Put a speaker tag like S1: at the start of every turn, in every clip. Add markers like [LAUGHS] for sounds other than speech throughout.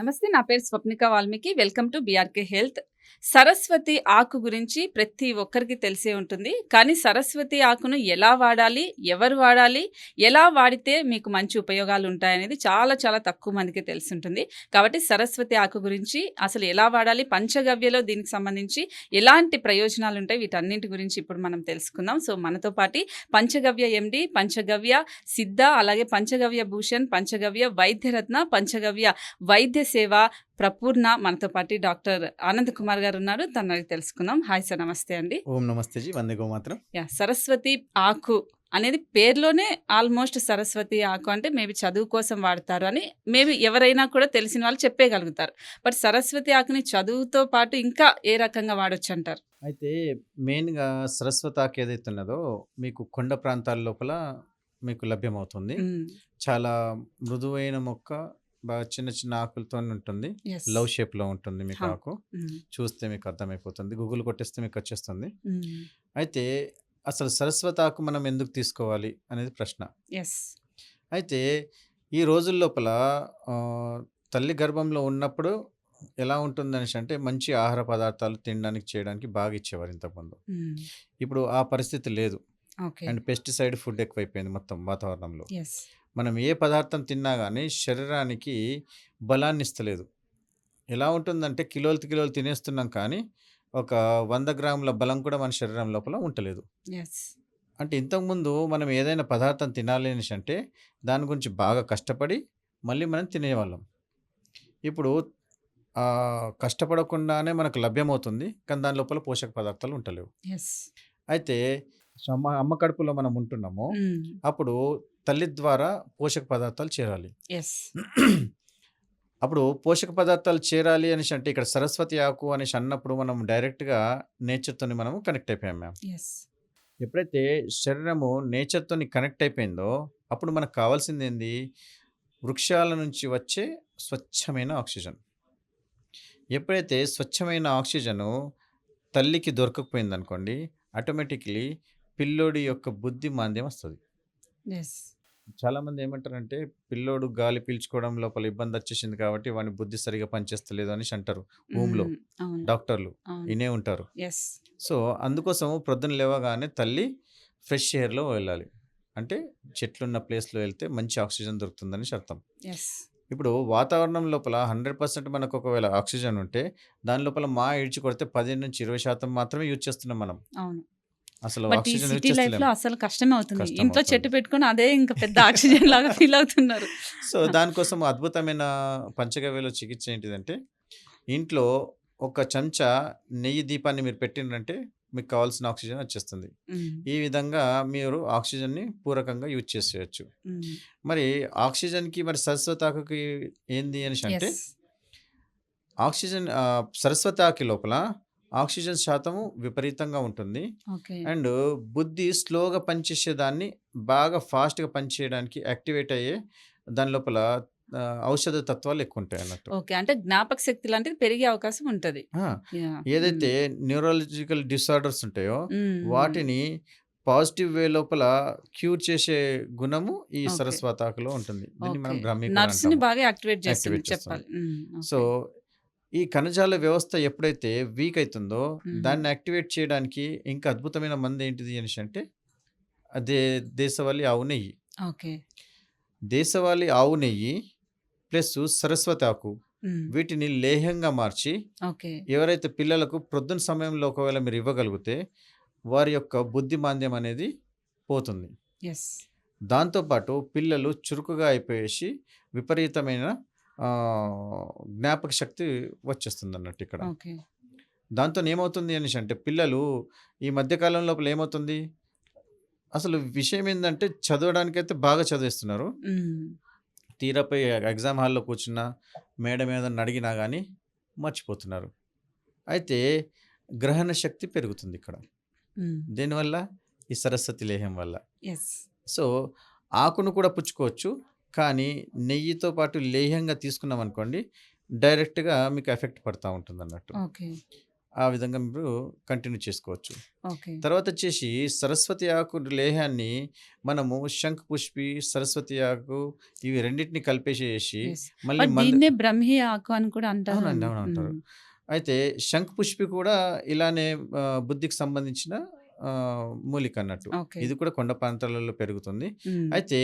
S1: నమస్తే నా పేరు Swapnika Valmiki. Welcome to BRK health Saraswati ఆకు గురించి ప్రతి ఒక్కరికి తెలిసే ఉంటుంది. కానీ సరస్వతి ఆకును ఎలా వాడాలి? ఎవరు వాడాలి? ఎలా వాడితే మీకు మంచి ఉపయోగాలు ఉంటాయనేది చాలా చాలా తక్కువ మందికి తెలిసి ఉంటుంది కాబట్టి సరస్వతి ఆకు గురించి అసలు ఎలా వాడాలి? పంచగవ్యలో దీనికి సంబంధించి ఎలాంటి ప్రయోజనాలు ఉంటాయి? వీటన్నింటి గురించి ఇప్పుడు మనం తెలుసుకుందాం. సో మనతో పాటు పంచగవ్య ఎండి పంచగవ్య సిద్ధ అలాగే పంచగవ్య భూషణ్ పంచగవ్య వైద్యరత్న పంచగవ్య వైద్య సేవ ప్రపూర్ణ మనతో పాటు డాక్టర్ ఆనంద్ కుమార్ గారు ఉన్నారు. తన అడిగి తెలుసుకుందాం. హాయ్ సార్ నమస్తే అండి.
S2: ఓం నమస్తే జీ. వందే గోమాత్రం
S1: యా సరస్వతి ఆకు అనేది పేరులోనే ఆల్మోస్ట్ సరస్వతి ఆకు అంటే మేబీ చదువు కోసం వాడతారు అని మేబీ ఎవరైనా కూడా తెలిసిన వాళ్ళు చెప్పేయగలుగుతారు. బట్ సరస్వతి ఆకుని చదువుతో పాటు ఇంకా ఏ రకంగా వాడొచ్చు అంటారు?
S2: అయితే మెయిన్గా సరస్వతాకు ఏదైతే ఉన్నదో మీకు కొండ ప్రాంతాల లోపల మీకు లభ్యమవుతుంది. చాలా మృదువైన మొక్క బాగా చిన్న చిన్న ఆకులతో ఉంటుంది. లవ్ షేప్లో ఉంటుంది మీకు. ఆకు. చూస్తే మీకు అర్థమైపోతుంది. గూగుల్ కొట్టేస్తే మీకు వచ్చేస్తుంది. అయితే అసలు సరస్వతాకు మనం ఎందుకు తీసుకోవాలి అనేది ప్రశ్న. అయితే ఈ రోజుల లోపల తల్లి గర్భంలో ఉన్నప్పుడు ఎలా ఉంటుంది అనేసి అంటే మంచి ఆహార పదార్థాలు తినడానికి చేయడానికి బాగా ఇచ్చేవారు ఇంతకుముందు. ఇప్పుడు ఆ పరిస్థితి లేదు. అండ్ పెస్టిసైడ్ ఫుడ్ ఎక్కువైపోయింది మొత్తం వాతావరణంలో. మనం ఏ పదార్థం తిన్నా కానీ శరీరానికి బలాన్ని ఇస్తలేదు ఎలా ఉంటుందంటే కిలోలు కిలోలు తినేస్తున్నాం కానీ ఒక వంద గ్రాముల బలం కూడా మన శరీరం లోపల ఉండలేదు అంటే ఇంతకుముందు మనం ఏదైనా పదార్థం తినాలి అనేసి అంటే దాని గురించి బాగా కష్టపడి మళ్ళీ మనం తినేవాళ్ళం. ఇప్పుడు కష్టపడకుండానే మనకు లభ్యమవుతుంది కానీ దాని లోపల పోషక పదార్థాలు ఉంటలేవు.
S1: ఎస్
S2: అయితే అమ్మ అమ్మ కడుపులో మనం ఉంటున్నాము అప్పుడు తల్లి ద్వారా పోషక పదార్థాలు చేరాలి. అప్పుడు పోషక పదార్థాలు చేరాలి అనేసి అంటే ఇక్కడ సరస్వతి ఆకు అనేసి అన్నప్పుడు మనం డైరెక్ట్గా నేచర్తో మనము కనెక్ట్ అయిపోయాం మ్యామ్ ఎప్పుడైతే శరీరము నేచర్తో కనెక్ట్ అయిపోయిందో అప్పుడు మనకు కావాల్సింది ఏంది? వృక్షాల నుంచి వచ్చే స్వచ్ఛమైన ఆక్సిజన్. ఎప్పుడైతే స్వచ్ఛమైన ఆక్సిజను తల్లికి దొరకకపోయింది అనుకోండి ఆటోమేటిక్లీ పిల్లోడి యొక్క బుద్ధి మాంద్యం వస్తుంది.
S1: ఎస్
S2: చాలామంది ఏమంటారంటే పిల్లోడు గాలి పీల్చుకోవడం లోపల ఇబ్బంది వచ్చేసింది కాబట్టి వాని బుద్ధి సరిగా పనిచేస్తలేదు అనేసి అంటారు
S1: అవును.
S2: డాక్టర్లు వినే ఉంటారు. సో అందుకోసం ప్రొద్దున లేవగానే తల్లి ఫ్రెష్ ఎయిర్లో వెళ్ళాలి. అంటే చెట్లున్న ప్లేస్లో వెళ్తే మంచి ఆక్సిజన్ దొరుకుతుందని అర్థం. ఇప్పుడు వాతావరణం లోపల హండ్రెడ్ పర్సెంట్ మనకు ఒకవేళ ఆక్సిజన్ ఉంటే దాని లోపల మా ఇడ్చి కొడితే పదిహేను నుంచి ఇరవై శాతం మాత్రమే యూజ్ చేస్తున్నాం మనం.
S1: అవును.
S2: అసలు
S1: బట్ ఈ
S2: ఆక్సిజన్ యూజ్
S1: సిటీ లైఫ్లో
S2: చేస్తలేం
S1: అసలు కష్టమే అవుతుంది ఇంట్లో. చెట్టు పెట్టుకొని అదే ఇంకా పెద్ద ఆక్సిజన్ లాగా [LAUGHS] ఫీల్ అవుతున్నారు
S2: సో దానికోసం అద్భుతమైన పంచగవ్యలో చికిత్స ఏంటిదంటే ఇంట్లో ఒక చెంచా నెయ్యి దీపాన్ని మీరు పెట్టినంటే మీకు కావాల్సిన ఆక్సిజన్ వచ్చేస్తుంది. ఈ విధంగా మీరు ఆక్సిజన్ని పూరకంగా యూజ్ చేసేయచ్చు. మరి ఆక్సిజన్కి మరి సరస్వతాకుకి ఏంది అని అంటే. ఆక్సిజన్ సరస్వతాకి లోపల ఆక్సిజన్ శాతము విపరీతంగా ఉంటుంది అండ్ బుద్ధి స్లోగా పనిచేసే దాన్ని బాగా ఫాస్ట్గా పనిచేయడానికి యాక్టివేట్ అయ్యే దాని లోపల ఔషధ తత్వాలు ఎక్కువ ఉంటాయి అన్నట్టు
S1: ఓకే అంటే జ్ఞాపక శక్తి లాంటిది పెరిగే అవకాశం ఉంటది.
S2: ఏదైతే న్యూరాలజికల్ డిసార్డర్స్ ఉంటాయో. వాటిని పాజిటివ్ వే లోపల క్యూర్ చేసే గుణము ఈ. సరస్వతాకులో ఉంటుంది దీన్ని మనం
S1: నర్వ్స్ని బాగా యాక్టివేట్ చేస్తుంది
S2: చేస్తుంది.
S1: చెప్పాలి.
S2: సో. ఈ కణజాల వ్యవస్థ ఎప్పుడైతే వీక్ అవుతుందో. దాన్ని యాక్టివేట్ చేయడానికి ఇంకా అద్భుతమైన మంది ఏంటిది అనేసి అంటే అదే దేశవాళీ ఆవు నెయ్యి.
S1: ఓకే.
S2: దేశవాళీ ఆవు నెయ్యి ప్లస్ సరస్వతి ఆకు. వీటిని లేహంగా మార్చి ఎవరైతే పిల్లలకు ప్రొద్దున సమయంలో ఒకవేళ మీరు ఇవ్వగలిగితే వారి యొక్క బుద్ధి మాంద్యం అనేది పోతుంది. దాంతోపాటు పిల్లలు చురుకుగా అయిపోయేసి విపరీతమైన జ్ఞాపక శక్తి వచ్చేస్తుంది అన్నట్టు ఇక్కడ దాంతో ఏమవుతుంది అనేసి అంటే పిల్లలు ఈ మధ్యకాలం లోపల ఏమవుతుంది? అసలు విషయం ఏంటంటే చదవడానికైతే బాగా చదివిస్తున్నారు. తీరపై ఎగ్జామ్ హాల్లో కూర్చున్నా మేడం ఏదన్నా అడిగినా కానీ మర్చిపోతున్నారు. అయితే గ్రహణ శక్తి పెరుగుతుంది ఇక్కడ. దీనివల్ల? ఈ సరస్వతి లేహం వల్ల. సో ఆకును కూడా పుచ్చుకోవచ్చు కానీ నెయ్యితో పాటు లేహ్యంగా తీసుకున్నాం అనుకోండి డైరెక్ట్గా మీకు ఎఫెక్ట్ పడుతూ ఉంటుంది అన్నట్టు
S1: ఓకే
S2: ఆ విధంగా మీరు కంటిన్యూ చేసుకోవచ్చు. తర్వాత వచ్చేసి సరస్వతి ఆకు లేహ్యాన్ని మనము శంఖపుష్పి, సరస్వతి ఆకు ఇవి రెండిటిని కలిపేసేసి. మళ్ళీ
S1: బ్రహ్మి ఆకు అని కూడా
S2: అవునండి.
S1: అంటారండి.
S2: అవును అంటారు.
S1: హ్మ్.
S2: అయితే శంఖపుష్పి కూడా ఇలానే బుద్ధికి సంబంధించిన మూలిక అన్నట్టు. ఇది కూడా కొండ ప్రాంతాలలో పెరుగుతుంది. అయితే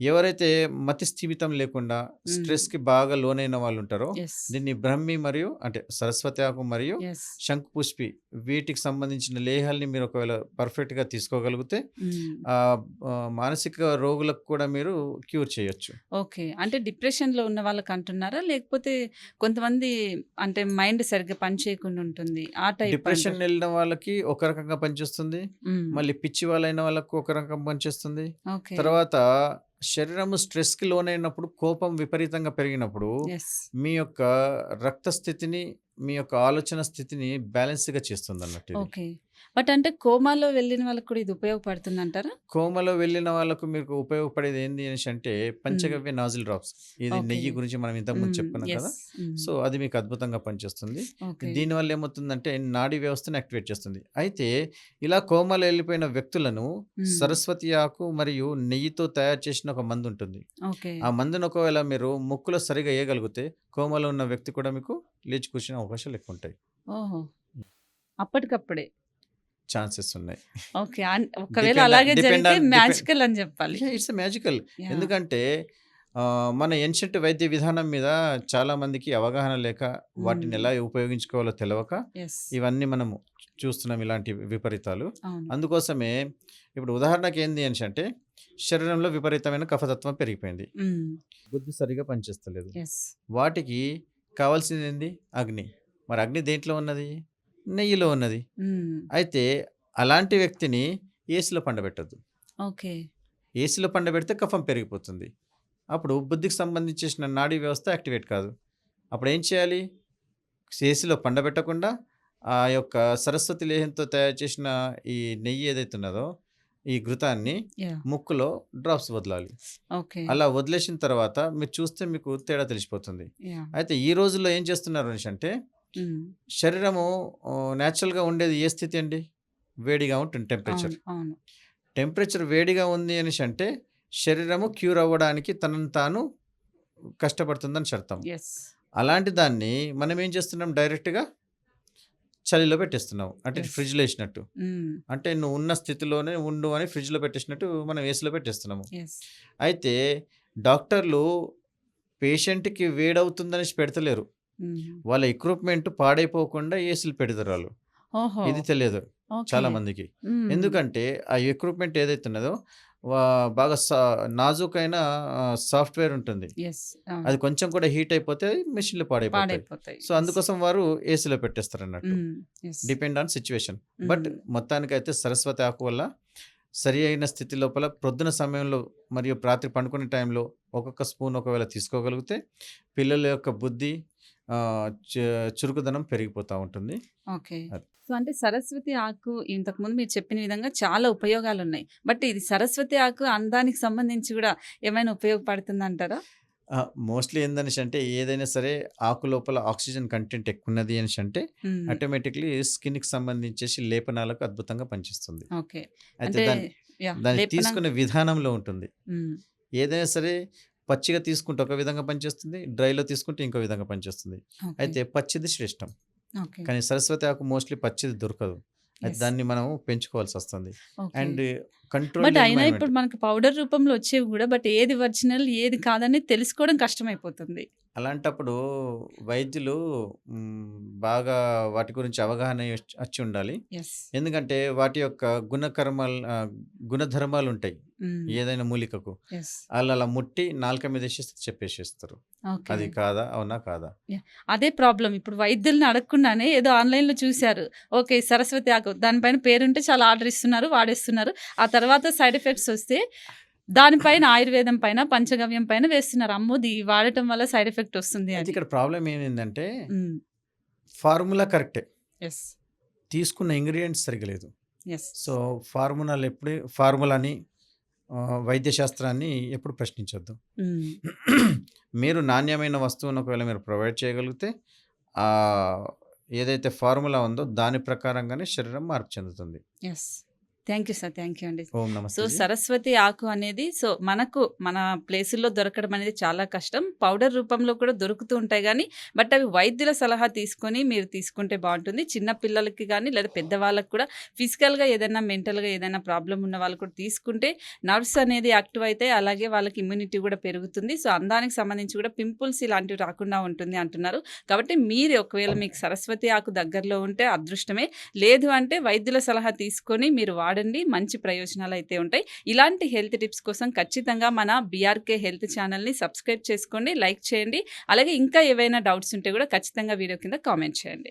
S2: ఎవరైతే మతి స్థిమితం లేకుండా
S1: హ్మ్.
S2: స్ట్రెస్‌కి బాగా లోనైన వాళ్ళుంటారో
S1: యెస్.
S2: దీన్ని బ్రహ్మి మరియు అంటే సరస్వతి ఆకు మరియు
S1: యెస్.
S2: శంఖపుష్పి వీటికి సంబంధించిన లేహాల్ని మీరు ఒకవేళ పర్ఫెక్ట్‌గా తీసుకోగలిగితే
S1: హ్మ్.
S2: ఆహ్, ఆహ్, మానసిక రోగులకు కూడా మీరు క్యూర్ చేయొచ్చు.
S1: ఓకే. అంటే డిప్రెషన్‌లో ఉన్న వాళ్ళకి అంటున్నారా? లేకపోతే కొంతమంది అంటే మైండ్ సరిగ్గా పని చేయకుండా ఉంటుంది. ఆ టైప్
S2: డిప్రెషన్? ఎళ్ళిన వాళ్ళకి ఒక రకంగా పనిచేస్తుంది.
S1: హ్మ్.
S2: మళ్ళీ పిచ్చి వాళ్ళైన వాళ్ళకి ఒక రకం పనిచేస్తుంది. తర్వాత శరీరము స్ట్రెస్‌కి లోనైనప్పుడు కోపం విపరీతంగా పెరిగినప్పుడు. మీ యొక్క రక్త స్థితిని, మీ యొక్క ఆలోచన స్థితిని బ్యాలెన్స్‌గా చేస్తుందన్నట్టు ఇది.
S1: బట్ అంటే కోమాలో వెళ్ళిన వాళ్ళకి కూడా ఇది ఉపయోగపడుతుందంటారా?
S2: కోమలో వెళ్ళిన వాళ్ళకు మీకు ఉపయోగపడేది ఏంది అనేసంటే
S1: హ్మ్.
S2: పంచగవ్య నాజిల్ డ్రాప్స్. ఇది. నెయ్యి గురించి మనం ఇంతకుముందు
S1: హ్మ్.
S2: చెప్పుకున్నాం కదా! సో, అది మీకు అద్భుతంగా పనిచేస్తుంది. దీనివల్ల ఏమవుతుందంటే నాడీ వ్యవస్థను యాక్టివేట్ చేస్తుంది. అయితే ఇలా కోమాలో ఎళ్ళిపోయిన వ్యక్తులను. సరస్వతి ఆకు మరియు నెయ్యితో తయారు చేసిన ఒక మందుంటుంది.
S1: ఓకే.
S2: ఆ మందును ఒకవేళ మీరు ముక్కులో సరిగ్గా ఏయగలిగితే కోమాలో ఉన్న వ్యక్తి కూడా మీకు లేచి కూర్చునే అవకాశాలు ఎక్కువుంటాయి.
S1: ఓహో!
S2: హ్మ్.
S1: అప్పటికప్పుడే.
S2: ఛాన్సెస్ ఉన్నాయి.
S1: ఓకే. అన్ ఒకవేళ అలాగే జరిగితే మ్యాజికల్ అని చెప్పాలి.
S2: It's magical. ఎందుకంటే మన ఏన్షియంట్ వైద్య విధానం మీద చాలా మందికి అవగాహన లేక వాటిని
S1: హ్మ్.
S2: ఎలా ఉపయోగించుకోవాలో తెలవక
S1: యెస్.
S2: ఇవన్నీ మనము చూస్తున్నాం ఇలాంటి విపరీతాలు. అందుకోసమే ఇప్పుడు ఉదాహరణకి ఏంది అనేసంటే శరీరంలో విపరీతమైన కఫతత్వం పెరిగిపోయింది.
S1: హ్మ్.
S2: బుద్ధి సరిగ్గా పనిచేస్తలేదు. వాటికి కావాల్సిందేంది? అగ్ని. మరి అగ్ని దేంట్లో ఉన్నది? నెయ్యిలో ఉన్నది. అయితే అలాంటి వ్యక్తిని ఏసీలో పండబెట్టొద్దు.
S1: ఓకే.
S2: ఏసీలో పండబెడితే కఫం పెరిగిపోతుంది. అప్పుడు బుద్ధికి సంబంధించేసిన నాడీ వ్యవస్థ యాక్టివేట్ కాదు. అప్పుడేం చేయాలి? ఏసీలో పండబెట్టకుండా ఆ యొక్క సరస్వతి లేహంతో తయారు చేసిన ఈ నెయ్యి ఏదైతే ఉన్నదో ఈ ఘృతాన్ని! ముక్కులో డ్రాప్స్ వదలాలి.
S1: ఓకే.
S2: అలా వదిలేసిన తర్వాత మీరు చూస్తే మీకు తేడా తెలిసిపోతుంది. అయితే ఈ రోజుల్లో ఏం చేస్తున్నారు
S1: హ్మ్.
S2: శరీరము ఆహ్, నేచురల్‌గా ఉండేది ఏ స్థితి అండి? వేడిగా ఉంటుంది టెంపరేచర్. టెంపరేచర్ వేడిగా ఉంది అనేసంటే శరీరము క్యూర్ అవ్వడానికి తనను తాను కష్టపడుతుందని.
S1: యెస్.
S2: అలాంటి దాన్ని మనం ఏం చేస్తున్నాం డైరెక్ట్‌గా చలిలో పెట్టేస్తున్నాం. అంటే. ఫ్రిడ్జ్‌లో ఏసినట్టు.
S1: హ్మ్.
S2: అంటే నువ్వు ఉన్న స్థితిలోనే ఉండు అని ఫ్రిడ్జ్‌లో పెట్టేసినట్టు మనం ఏసీలో పెట్టేస్తున్నాము. అయితే డాక్టర్లు పేషెంట్‌కి వేడవుతుందనేసి పెడతలేరు. వాళ్ళ ఎక్విప్‌మెంట్ పాడైపోకుండా ఏసీలు పెడతారాళ్ళు.
S1: ఓహో!
S2: ఇది తెలియదు. చాలా మందికి. ఎందుకంటే ఆ ఎక్విప్‌మెంట్ ఏదైతే ఉన్నదో బాగా సా నాజూకైన సాఫ్ట్‌వేర్ ఉంటుంది. అది కొంచెం కూడా హీట్ అయిపోతే మెషిన్‌లు పాడైపోతాయి. సో. అందుకోసం వారు ఏసీలో పెట్టేస్తారన్నట్టు.
S1: హ్మ్. Yes.
S2: Depend on situation. But. మొత్తానికైతే సరస్వతి ఆకు వల్ల సరి అయిన స్థితి లోపల ప్రొద్దున సమయంలో మరియు రాత్రి పండుకునే టైంలో ఒక్కొక్క స్పూన్ ఒకవేళ తీసుకోగలిగితే పిల్లల యొక్క బుద్ధి చురుకుదనం పెరిగిపోతా ఉంటుంది.
S1: ఓకే. సో, అంటే సరస్వతి ఆకు ఇంతకుముందు మీరు చెప్పిన విధంగా చాలా ఉపయోగాలున్నాయి. బట్ ఇది సరస్వతి ఆకు అందానికి సంబంధించి గూడా ఏమైనా ఉపయోగపడుతుందంటారా?
S2: ఆ! మోస్ట్‌లీ ఏందనేసంటే ఏదైనా సరే ఆకు లోపల ఆక్సిజన్ కంటెంట్ ఎక్కువున్నది అనేసంటే
S1: హ్మ్.
S2: ఆటోమేటిక్‌లీ స్కిన్‌కి సంబంధించేసి లేపనాలకు అద్భుతంగా పనిచేస్తుంది.
S1: ఓకే.
S2: అయితే
S1: అంటే
S2: దాన్ని తీసుకునే విధానంలో ఉంటుంది. ఏదైనా సరే పచ్చిగా తీసుకుంటే ఒక విధంగా పనిచేస్తుంది. డ్రైలో తీసుకుంటే ఇంకో విధంగా పనిచేస్తుంది. అయితే పచ్చిది శ్రేష్టం. కానీ సరస్వతి ఆకు మోస్ట్‌లీ పచ్చిది దొరకదు. అయితే. దాన్ని మనం పెంచుకోవాల్సొస్తుంది.
S1: ఓకే.
S2: అండ్
S1: బట్
S2: కంట్రోల్డ్
S1: అయినా. ఇప్పుడు మనకు పౌడర్ రూపంలో వచ్చేవి గూడా బట్ ఏది ఒరిజినల్ ఏది కాదని తెలుసుకోవడం కష్టమైపోతుంది.
S2: అలాంటప్పుడు వైద్యులు బాగా వాటి గురించి అవగాహన అచ్చి ఉండాలి. ఎందుకంటే వాటి యొక్క గుణకర్మల్ ఆహ్, గుణధర్మాలుంటాయి.
S1: హ్మ్.
S2: ఏదైనా మూలికకు.
S1: యెస్.
S2: ఆళ్ళలా ముట్టి నాలుక మీద ఏసేసి చెప్పేసేస్తారు. అది కాదా? అవునా? కాదా?
S1: అదే ప్రాబ్లమ్. ఇప్పుడు వైద్యుల్ని అడగకుండానే ఏదో ఆన్‌లైన్‌లో చూసారు. ఓకే. సరస్వతి ఆకు దానిపైన పేరుంటే చాలా ఆర్డర్ ఇస్తున్నారు, వాడేస్తున్నారు. ఆ తర్వాత సైడ్ ఎఫెక్ట్స్ వస్తే దానిపైన ఆయుర్వేదం పైన, పంచగవ్యం పైన వేస్తున్నారు. అమ్మో! ఇది వాడటం వల్ల సైడ్ ఎఫెక్ట్ వస్తుంది అని.
S2: ఇక్కడ ప్రాబ్లమ్ ఏమైందంటే
S1: హ్మ్.
S2: ఫార్ములా కరెక్టే.
S1: యెస్.
S2: తీసుకున్న ఇంగ్రీడియెంట్స్ సరిగ్గా లేదు.
S1: యెస్.
S2: సో, ఫార్ములాలు ఎప్పుడు ఫార్ములాని వైద్య శాస్త్రాన్ని ఎప్పుడు ప్రశ్నించొద్దు. మీరు నాణ్యమైన వస్తువును ఒకవేళ మీరు ప్రొవైడ్ చేయగలిగితే ఏదైతే ఫార్ములా ఉందో దాని ప్రకారంగానే శరీరం మార్పు చెందుతుంది.
S1: Yes. Thank you sir. Thank you అండి. సో. సరస్వతి ఆకు అనేది సో, మనకు మన ప్లేసుల్లో దొరకడం అనేది చాలా కష్టం. పౌడర్ రూపంలో కూడా దొరుకుతూ ఉంటాయి గానీ, బట్ అవి వైద్యుల సలహా తీసుకొని మీరు తీసుకుంటే బావుంటుంది. చిన్న పిల్లలకి గానీ, లేదా పెద్దవాళ్ళకి కూడా ఫిజికల్‌గా ఏదైనా, మెంటల్‌గా ఏదైనా ప్రాబ్లమ్ ఉన్న వాళ్ళు కూడా తీసుకుంటే నర్వ్స్ అనేది యాక్టివ్ అయితాయి. అలాగే వాళ్ళకి ఇమ్యూనిటీ కూడా పెరుగుతుంది. సో, అందానికి సంబంధించి కూడా పింపుల్స్ ఇలాంటివి రాకుండా ఉంటుంది అంటున్నారు. కాబట్టి మీరు ఒకవేళ మీకు సరస్వతి ఆకు దగ్గరలో ఉంటే అదృష్టమే. లేదు అంటే వైద్యుల సలహా తీసుకొని మీరు వాడండి. మంచి ప్రయోజనాలు అయితే ఉంటాయి. ఇలాంటి హెల్త్ టిప్స్ కోసం ఖచ్చితంగా మన బీఆర్‌కే హెల్త్ ఛానల్ని సబ్స్క్రైబ్ చేసుకోండి. లైక్ చేయండి. అలాగే ఇంకా ఏవైనా డౌట్స్ ఉంటే కూడా ఖచ్చితంగా వీడియో కింద కామెంట్ చేయండి.